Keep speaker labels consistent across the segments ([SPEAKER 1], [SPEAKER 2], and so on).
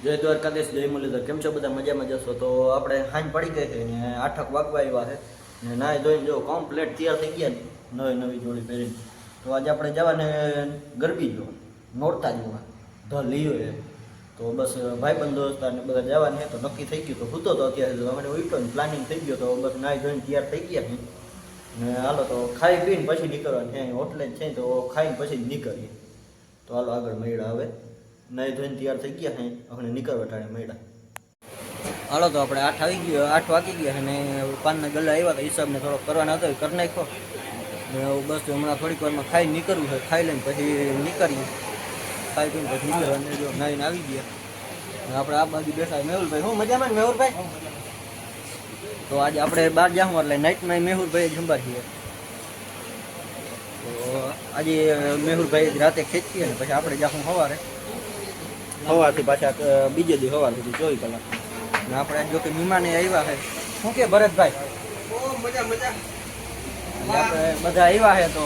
[SPEAKER 1] જય દ્વારકાધીશ, જય મુરલીધર. કેમ છો બધા? મજામાં જશો તો આપણે હાંજ પડી ગઈ છે ને આઠક વાગવા આવ્યા છે. ને નાહી ધોઈને જો કમ્પ્લેટ તૈયાર થઈ ગયા ને નવી નવી જોડી પહેરીને. તો આજે આપણે જવાને ગરબી જો નોરતા જોવા. ધ લીયો એ તો બસ ભાઈબંધ દોસ્તાર ને બધા જવાની તો નક્કી થઈ ગયું. તો હૂતો તો અત્યારે તો ઉઠો ને પ્લાનિંગ થઈ ગયો. તો બસ નાહી ધોઈને તૈયાર થઈ ગયા ને ને હાલો તો ખાઈ પીને પછી નીકળવાનું છે. હોટલે છે તો ખાઈને પછી જ નીકળીએ. તો હાલો આગળ મળ્યા હવે નહીં ધોઈને તૈયાર થઈ ગયા છે આપણે નીકળવા ટાણે મળ્યા. હાલો તો આપણે આઠ આવી ગયો, આઠ વાગી ગયા અને પાનના ગલ્લા આવ્યા તો હિસાબને થોડો કરવાનો હતો કરી નાખ્યો. ને બસ હમણાં થોડીક વારમાં ખાઈ નીકળવું છે, ખાઈ લઈને પછી નીકળીએ. ખાઈ પીને પછી નીકળવાનું જો નાઈને આવી ગયા. આપણે આ બાજુ બેઠા મેહુલભાઈ. હું મજામાં ને મેહુલભાઈ? તો આજે આપણે બહાર જાઉં એટલે નાઇટમાં મેહુલભાઈ જમવા છીએ તો આજે મેહુલભાઈ રાતે ખેંચીએ ને પછી આપણે જાઉં સવારે. સવારથી પાછા બીજે દી સવાર સુધી ચોવીસ કલાક. ને આપણે જો કે મહેમાને આવ્યા છે. શું કે ભરતભાઈ? આપણે બધા આવ્યા છે તો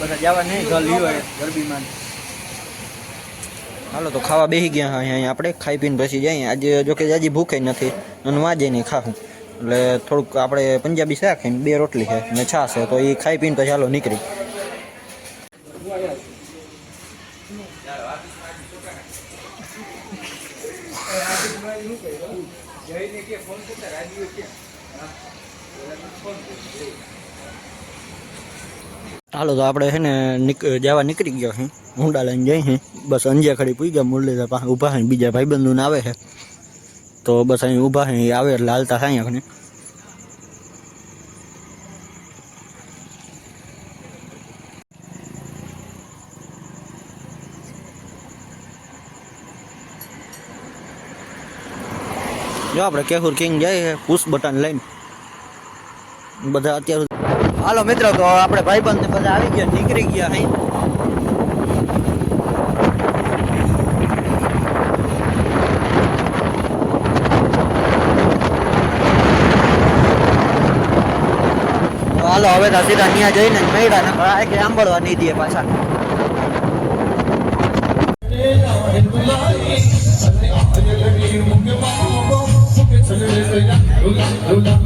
[SPEAKER 1] બધા જવા નહીં, ઘર લીધો ગરબીમાં. હાલો તો ખાવા બેસી ગયા હા અહીંયા, આપણે ખાઈ પીને પછી જઈએ. આજે જો કે હજી ભૂખે નથી, અને વાંજે નહીં ખાવું એટલે થોડુંક આપણે પંજાબી શાક બે રોટલી છે ને છાશ છે, તો એ ખાઈ પીને પછી હાલો નીકળી. હાલો તો આપણે છે ને જવા નીકળી ગયા છે હુંડા લઈને જઈ છે બસ અંજે ખડી પૂઈ ગયા મુરલીધર પાસે ઊભા છે બીજા ભાઈબંધોને આવે છે તો બસ અહીં ઊભા છે આવે એટલે હાલતા થાય આપણે જો આપણે કેહુર કિંગ જાય છે પુશ બટન લઈને. બધા અત્યાર હાલો મિત્રો, તો આપણે ભાઈબંધ ને બધા આવી ગયા, નીકળી ગયા અહીં. હાલો, હવે તો સીધા ત્યાં જઈને મેળા ને ભાઈ કે આંબળવા નહીં દે પાછા હાલો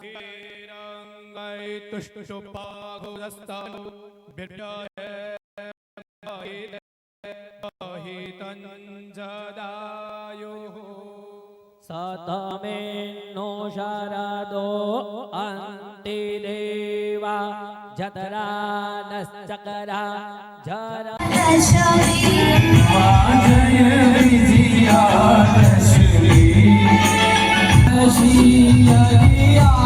[SPEAKER 2] श्रेणुया मा देवा भद्रं पश्येम भिरजाजतराः
[SPEAKER 3] श्रीरङ्गै तुष्टुपाहुरस्तानु बिड्डहितञ्जदायुः
[SPEAKER 2] सतमेन्नो शरदो अन्तिदेवा जतरा नश्चकरा जरा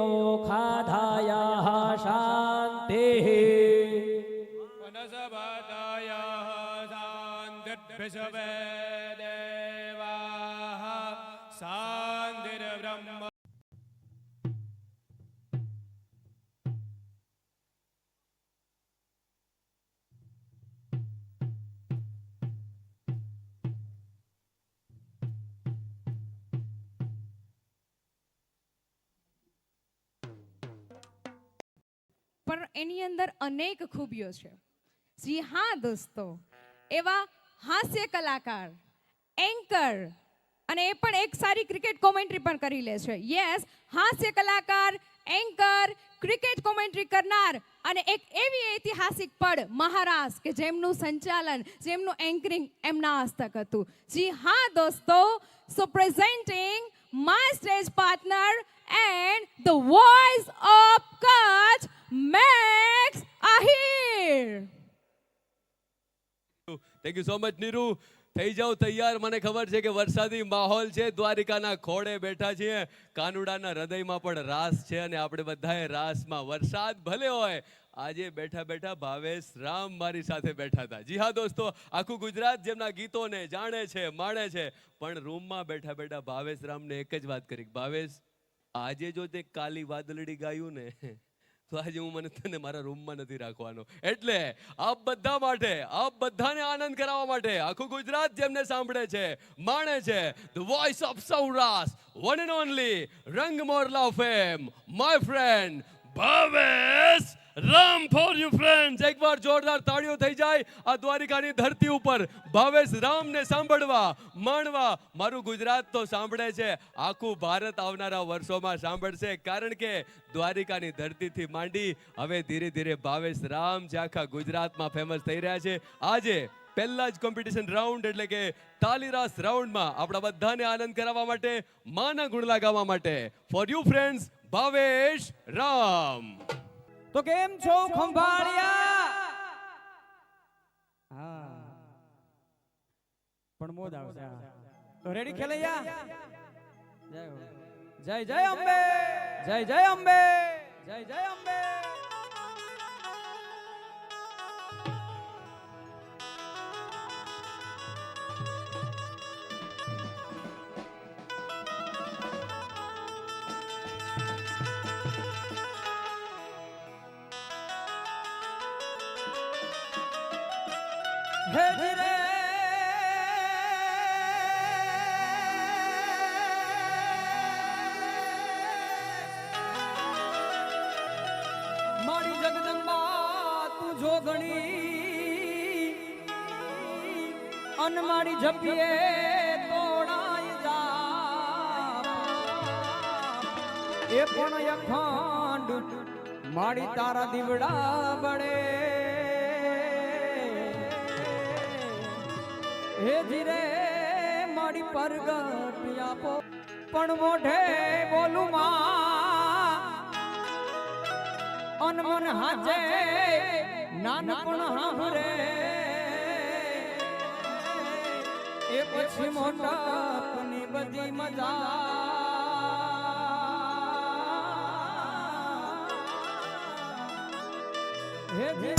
[SPEAKER 2] शान्तिरोखाधायः शान्तिः
[SPEAKER 3] वनसपदायाः शान्तिर्विषवे
[SPEAKER 4] અનેક ખૂબીઓ છે. જી હા દોસ્તો, એવા હાસ્ય કલાકાર એન્કર અને એ પણ એક સારી ક્રિકેટ કોમેન્ટ્રી પણ કરી લે છે. યસ હાસ્ય કલાકાર એન્કર ક્રિકેટ કોમેન્ટ્રી કરનાર અને એક એવી ઐતિહાસિક પડ મહારાજ કે જેમનું સંચાલન, જેમનું એન્કરિંગ એમના હસ્તક હતું. જી હા દોસ્તો so presenting my stage partner and the voice of Kutch Max Ahir
[SPEAKER 5] thank you so much Niru થઈ જાઓ તૈયાર. મને ખબર છે કે વરસાદી માહોલ છે. દ્વારિકાના ખોડે બેઠા છીએ. કાનુડાના હૃદયમાં પણ રાસ છે અને આપણે બધાએ રાસમાં વરસાદ ભલે હોય. આજે બેઠા બેઠા ભાવેશ રામ મારી સાથે બેઠા હતા. જી હા, દોસ્તો, આખું ગુજરાત જેમના ગીતોને જાણે છે, માણે છે, પણ રૂમમાં બેઠા બેઠા ભાવેશ રામને એક જ વાત કરી. ભાવેશ, આજે જો તે કાલી વાદળડી ગાયું ને તો આજે હું મને તને મારા રૂમમાં નથી રાખવાનો. એટલે આપ બધા માટે, આપ બધાને આનંદ કરાવવા માટે આખું ગુજરાત જેમને સાંભળે છે, માણે છે the voice of Saurashtra one and only Rang Morla fame my friend Bhavesh Ram for you friends. એકવાર જોરદાર તાળીઓ થઈ જાય આ દ્વારિકાની ધરતી ઉપર. ભાવેશ રામને સાંભળવા, માણવા. મારું ગુજરાત તો સાંભળે છે. આખું ભારત આવનારા વર્ષોમાં સાંભળશે કારણ કે દ્વારિકાની ધરતીથી માંડી હવે ધીરે ધીરે ભાવેશ રામ જે આખા ગુજરાતમાં ફેમસ થઈ રહ્યા છે. આજે પહેલા જ કોમ્પિટિશન રાઉન્ડ એટલે કે તાલીરાસ રાઉન્ડમાં આપણા બધાને આનંદ કરાવવા માટે, માના ગુણલા ગાવા માટે. For you friends Bhavesh Ram.
[SPEAKER 6] તો કેમ છો ખંભાળિયા? હા. પણ મોજ આવશે તો રેડી ખેલૈયા? જય જય જય અંબે. જય જય અંબે. જય જય અંબે. એ પણ અખંડ મારી તારા દીવડા બળે હે ધીરે માડી પરગટ આપો. પણ મોઢે બોલું માં. અન મન હાજે નાનપણ હાંભરે. એ પછી મોટાપની બધી મજા. હે
[SPEAKER 4] હે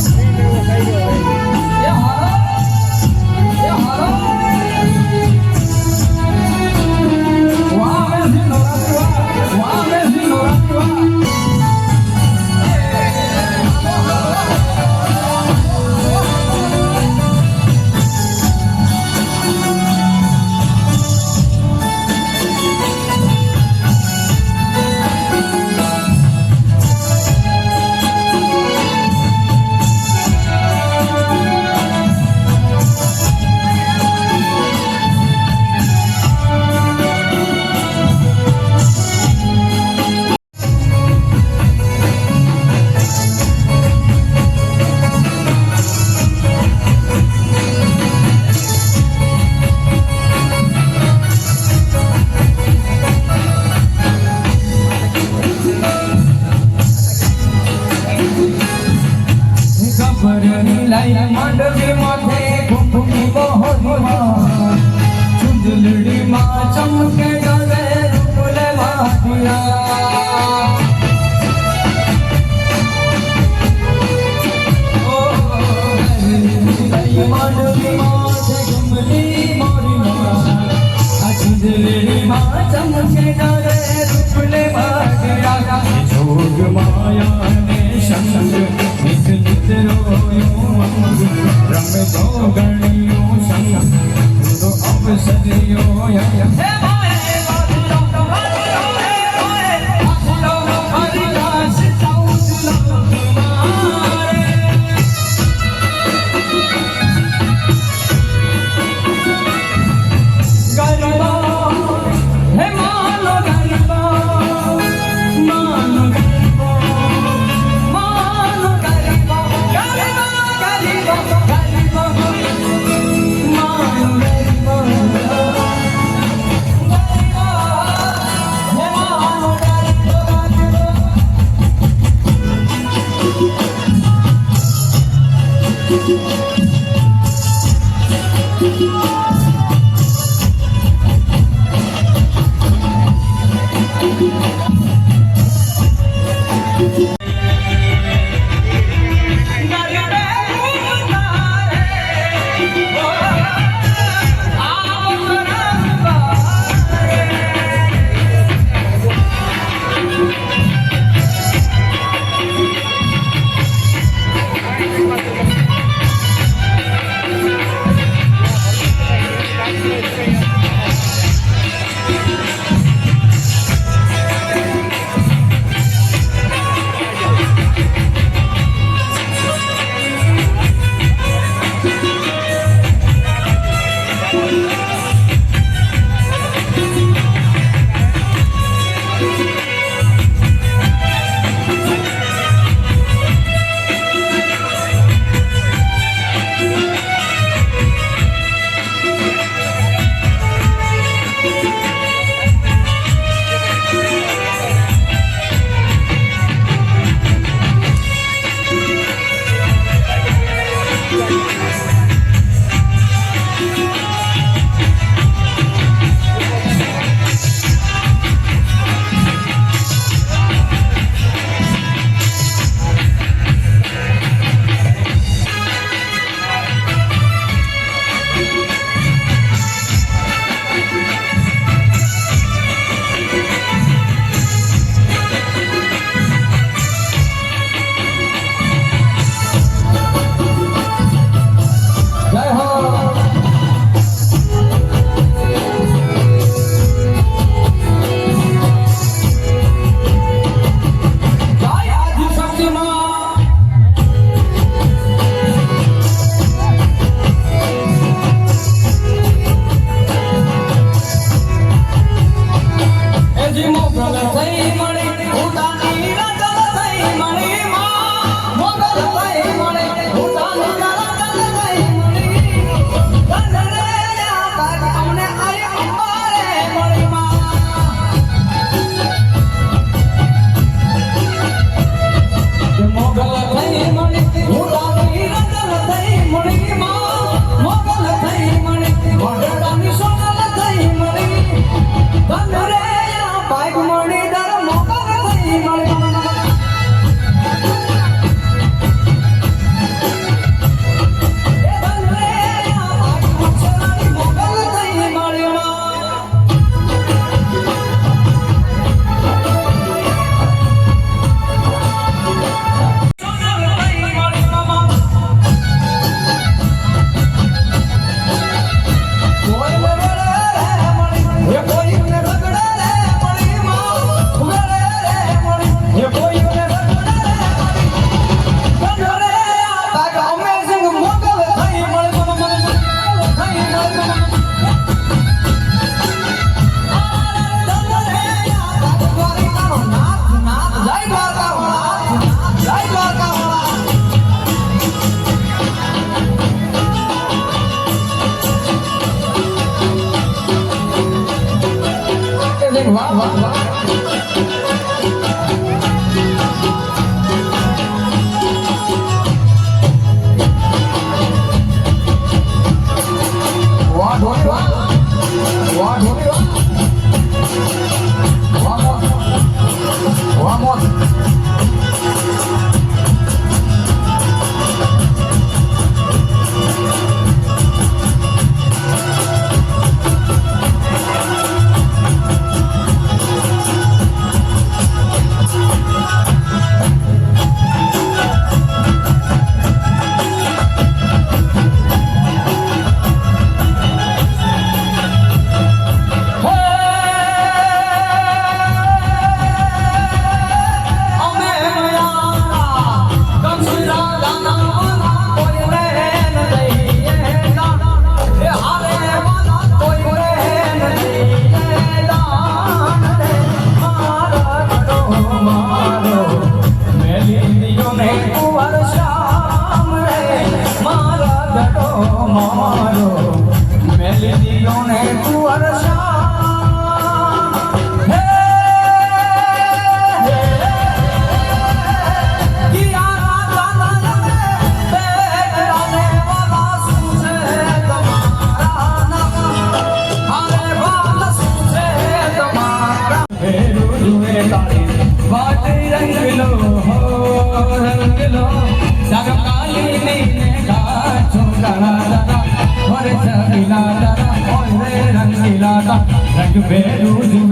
[SPEAKER 6] જોગ માયા ને સંગ velho de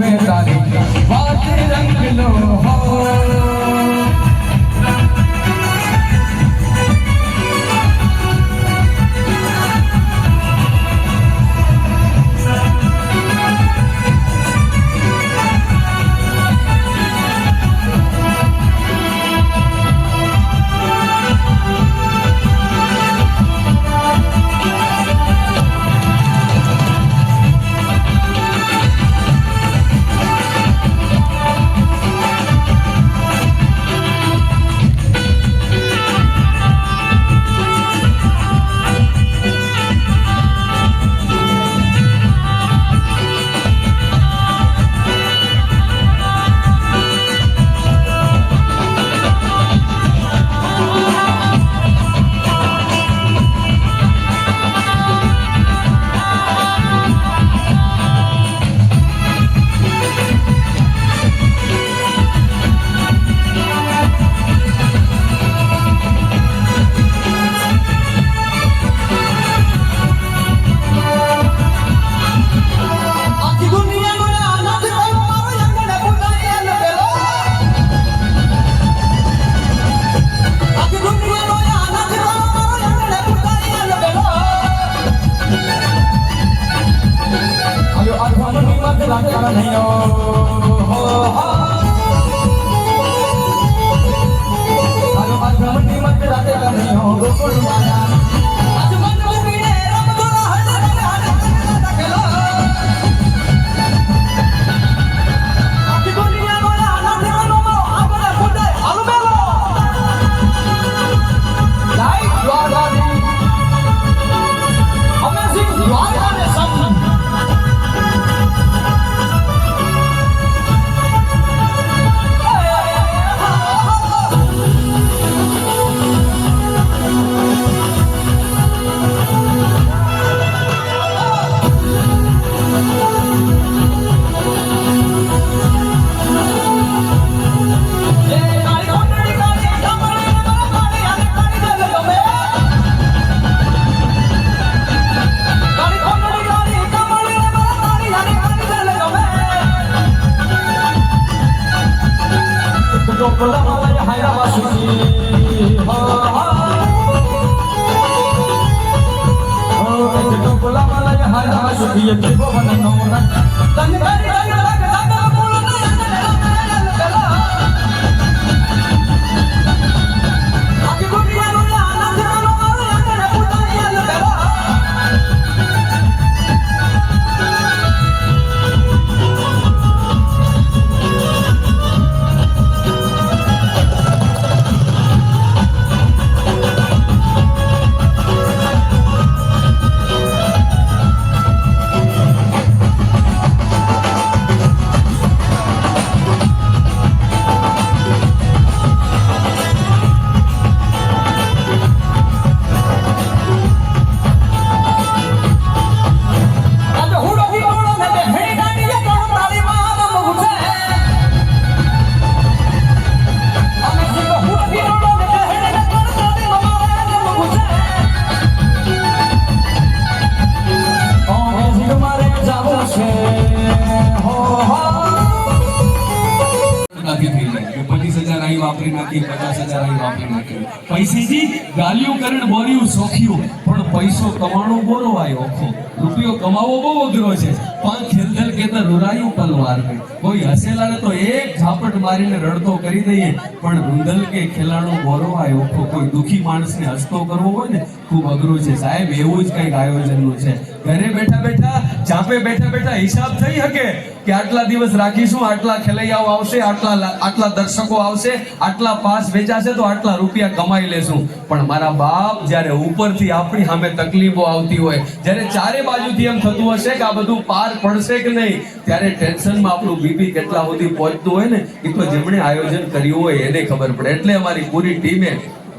[SPEAKER 6] રૂપિયો કમાવો બહુ અઘરો છે. પણ ખિલદલ કેતા રૂરાયું પલવાર કોઈ હસેલાને તો એક ઝાપટ મારીને રડતો કરી દઈએ. પણ રૂંધલ કે ખેલાણો ગોરવાય ઓખો કોઈ દુખી માણસને હસતો કરવો હોય ને, ખૂબ અઘરું છે. સાહેબ, એવું જ કંઈક આયોજનનું છે. ઘરે બેઠા બેઠા ચાપે
[SPEAKER 5] બેઠા બેઠા હિસાબ થઈ શકે કે આટલા દિવસ રાખીશું, આટલા ખેલૈયાઓ આવશે, આટલા આટલા દર્શકો આવશે, આટલા પાસ વેચાશે તો આટલા રૂપિયા કમાઈ લેશું. પણ મારા બાપ જ્યારે ઉપરથી આપણી સામે તકલીફો આવતી હોય, જ્યારે ચારે બાજુથી એમ થતું હશે કે આ બધું પાર પડશે કે નહીં, ત્યારે ટેન્શનમાં આપણું બીપી કેટલા સુધી પહોંચતું હોય ને, એ તો જેમણે આયોજન કર્યું હોય એને ખબર પડે. એટલે અમારી પૂરી ટીમે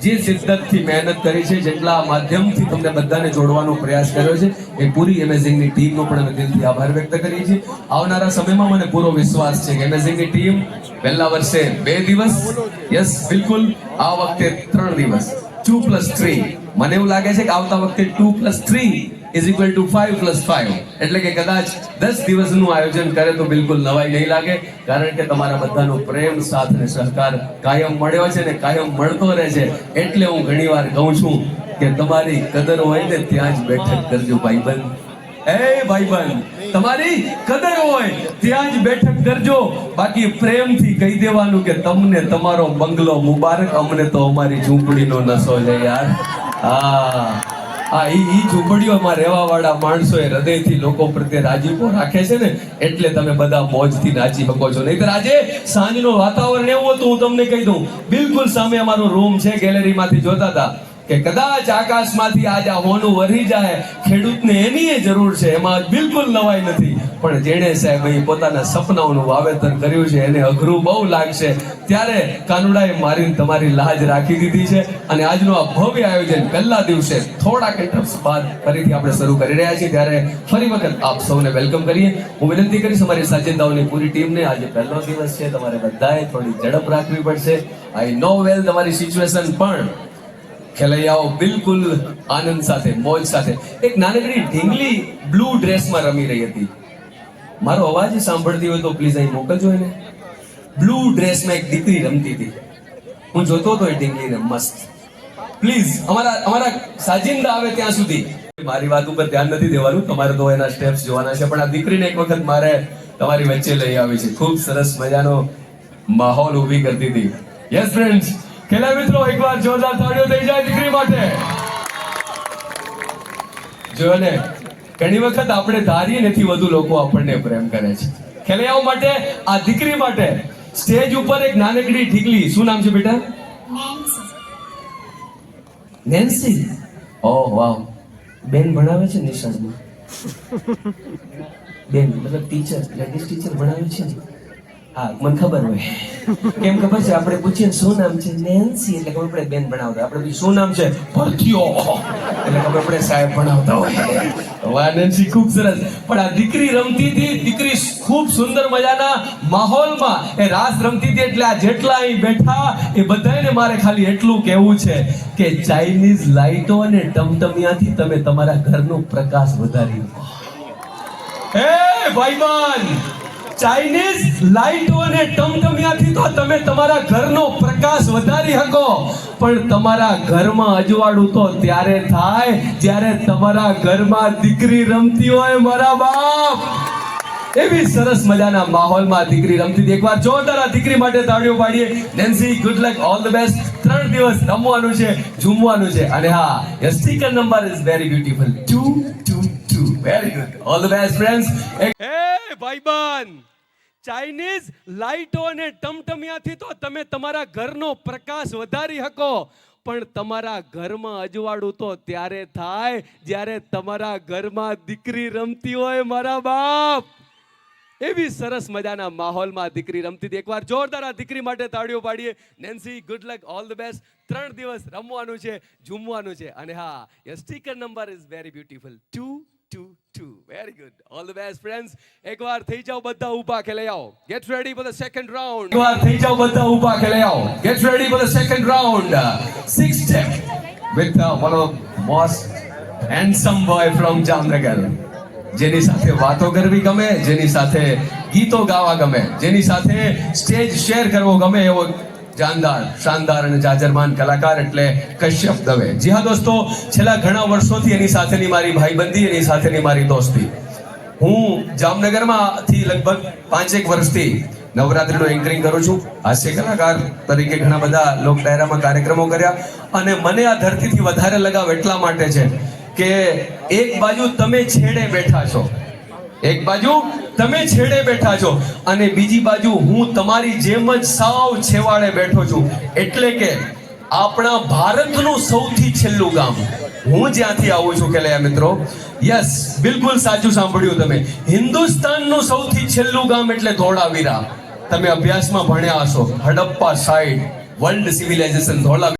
[SPEAKER 5] જે શિદ્દતથી મહેનત કરી છે, જેટલા માધ્યમથી તમને બધાને જોડવાનો પ્રયાસ કર્યો છે, એ પૂરી એમેઝિંગની ટીમનો પણ અમે દિલથી આભાર વ્યક્ત કરીએ છીએ. આવનારા સમયમાં મને પૂરો વિશ્વાસ છે કે એમેઝિંગની ટીમ પહેલા વર્ષે બે દિવસ, યસ, બિલકુલ, આ વખતે ત્રણ દિવસ. ટુ પ્લસ થ્રી મને એવું લાગે છે કે આવતા વખતે two plus three is equal to five plus five એટલે કે કદાચ દસ દિવસનું આયોજન કરે તો બિલકુલ નવાઈ નહીં લાગે. કારણ કે તમારા બધાનો પ્રેમ, સાથ અને સહકાર કાયમ મળ્યો છે ને કાયમ મળતો રહે છે. એટલે હું ઘણીવાર કહું છું કે તમારી કદર હોય ને ત્યાં જ બેઠક કરજો, ભાઈબંધ. એ ભાઈબંધ, તમારી કદર હોય ત્યાં જ બેઠક કરજો. બાકી પ્રેમથી કહી દેવાનું કે તમને તમારો બંગલો મુબારક. અમને તો અમારી ઝૂંપડીનો નશો છે યાર. હા. હા ઈ ઝૂંપડીઓમાં રહેવા વાળા માણસો એ હૃદયથી લોકો પ્રત્યે રાજીપો રાખે છે ને, એટલે તમે બધા મોજથી નાચી શકો છો. નહીતર આજે સાંજનું વાતાવરણ એવું હતું, હું તમને કહી દઉં, બિલકુલ સામે અમારો રૂમ છે ગેલેરીમાંથી જોતા હતા. કે કદાચ આકાશમાંથી આજ આ હોનું વરી જાય, ખેડૂતને એની જરૂર છે, એમાં બિલકુલ નવાઈ નથી. પણ જેણે સાહેબ અહીં પોતાના સપનાઓનું વાવેતર કર્યું છે, એને અઘરું બહુ લાગશે. ત્યારે કાનુડાએ મારીને તમારી લાજ રાખી દીધી છે અને આજનું આ ભવ્ય આયોજન પહેલા દિવસે થોડાક interrupts બાદ ફરીથી આપણે શરૂ કરી રહ્યા છીએ. ત્યારે ફરી વખત આપ સૌને વેલકમ કરીએ. હું વિનંતી કરીશ અમારી સાજિંદાઓની પૂરી ટીમને. આજે પહેલો દિવસ છે, તમારે બધાએ થોડી ઝડપ રાખવી પડશે. આઈ નો વેલ તમારી સિચ્યુએશન પણ ખેલૈયાઓ બિલકુલ આનંદ સાથે, મોજ સાથે. એક નાનકડી ઢીંગલી બ્લુ ડ્રેસમાં રમી રહી હતી. મારો અવાજ સાંભળતી હોય તો પ્લીઝ અહીં મોકલજો એને. બ્લુ ડ્રેસમાં એક દીકરી રમતી હતી. હું જોતો હતો એ ઢીંગલીને મસ્ત. પ્લીઝ, અમારા અમારા સાજિંદા આવે ત્યાં સુધી. મારી વાત ઉપર ધ્યાન નથી દેવાનું. તમારે તો એના સ્ટેપ્સ જોવાના છે, પણ આ દીકરીને એક વખત મારે તમારી વચ્ચે લઈ આવી છે. ખૂબ સરસ મજાનો માહોલ ઊભી કરતી હતી. યસ ફ્રેન્ડ્સ ખેલા મિત્રો એકવાર જોરદાર તાળીઓ થઈ જાય દીકરી માટે. જો ને? ઘણી વખત આપણે ધારીએ નથી વધુ લોકો આપણને પ્રેમ કરે છે. ખેલૈયાઓ માટે આ દીકરી માટે સ્ટેજ ઉપર એક નાનકડી ઢીકલી. શું નામ છે બેટા? નેન્સી. Oh wow. બેન ભણાવે છે નિશાળમાં? બેન મતલબ ટીચર લેડીઝ ટીચર ભણાવે છે? ને હા મને ખબર હોય. કેમ ખબર છે? આપણે પૂછીએ શું નામ છે? નેન્સી એટલે ખબર પડે બેન ભણાવતા. આપણે પૂછીએ, શું નામ છે? ભરતીઓ. એટલે ખબર પડે સાહેબ ભણાવતા હોય. વાહ નેન્સી ખૂબ સરસ. પણ આ દીકરી રમતી હતી દીકરી ખૂબ સુંદર મજાના માહોલમાં. એ રાસ રમતી હતી એટલે આ જેટલા અહીં બેઠા એ બધાને મારે ખાલી એટલું કહેવું છે કે ચાઇનીઝ લાઇટો અને ટમટમિયાથી તમે તમારા ઘરનો પ્રકાશ વધારી હે ભાઈબંધ! ચાઇનીઝ લાઈટો અને ટમટમિયાથી તો તમે તમારા ઘરનો પ્રકાશ વધારી શકો. પણ તમારા ઘરમાં અજવાળું તો ત્યારે થાય જ્યારે તમારા ઘરમાં દીકરી રમતી હોય મારા બાપ. એવી સરસ મજાના માહોલમાં દીકરી રમતી હતી. એકવાર જોરદાર દીકરી માટે તાળીઓ પાડીએ. Nancy good luck all the best ત્રણ દિવસ રમવાનું છે, ઝૂમવાનું છે. અને હા your sticker number is very beautiful too very good all the best friends
[SPEAKER 7] હે ભાઈબંધ ચાઇનીઝ લાઇટો અને ટમટમિયાથી તો તમે તમારા ઘરનો પ્રકાશ વધારી શકો, પણ તમારા ઘરમાં અજવાળું તો ત્યારે થાય જ્યારે તમારા ઘરમાં દીકરી રમતી હોય મારા બાપ. એવી સરસ મજાના માહોલમાં દીકરી રમતી એકવાર જોરદાર આ દીકરી માટે તાળીઓ પાડીએ. Nancy good luck all the best ત્રણ દિવસ રમવાનું છે, ઝૂમવાનું છે. અને હા your sticker number is very beautiful too too too very good all the best friends એકવાર થઈ જાઓ બધા ઊભા ખેલે આવો get ready for the second round
[SPEAKER 5] એકવાર થઈ જાઓ બધા ઊભા ખેલે આવો get ready for the second round six step with one of most handsome boy from Jamnagar જેની સાથે વાતો કરવી ગમે જેની સાથે ગીતો ગાવા ગમે જેની સાથે સ્ટેજ શેર કરવો ગમે એવો જાનદાર, શાનદાર અને જાજરમાન કલાકાર એટલે કશ્યપ દવે. જી હા દોસ્તો, છેલ્લા ઘણા વર્ષોથી એની સાથેની મારી ભાઈબંધી, એની સાથેની મારી દોસ્તી. હું જામનગરમાંથી લગભગ પાંચેક વર્ષથી નવરાત્રિનું એન્કરિંગ કરું છું. હાસ્ય કલાકાર તરીકે ઘણા બધા લોક ડાયરામાં કાર્યક્રમો કર્યા અને મને આ ધરતીથી વધારે લગાવ એટલા માટે છે કે એક બાજુ તમે છેડે બેઠા છો. એક બાજુ તમે છેડે બેઠા છો અને બીજી બાજુ હું તમારી જેમ જ સાવ છેવાડે બેઠો છું. એટલે કે આપણા ભારતનું સૌથી છેલ્લું ગામ. હું જ્યાંથી આવું છું કે મિત્રો. યસ બિલકુલ સાચું સાંભળ્યું તમે. હિન્દુસ્તાનનું સૌથી છેલ્લું ગામ એટલે ધોળાવીરા. તમે અભ્યાસમાં ભણ્યા હશો. હડપ્પા સાઈડ વર્લ્ડ સિવિલાઇઝેશન ધોળા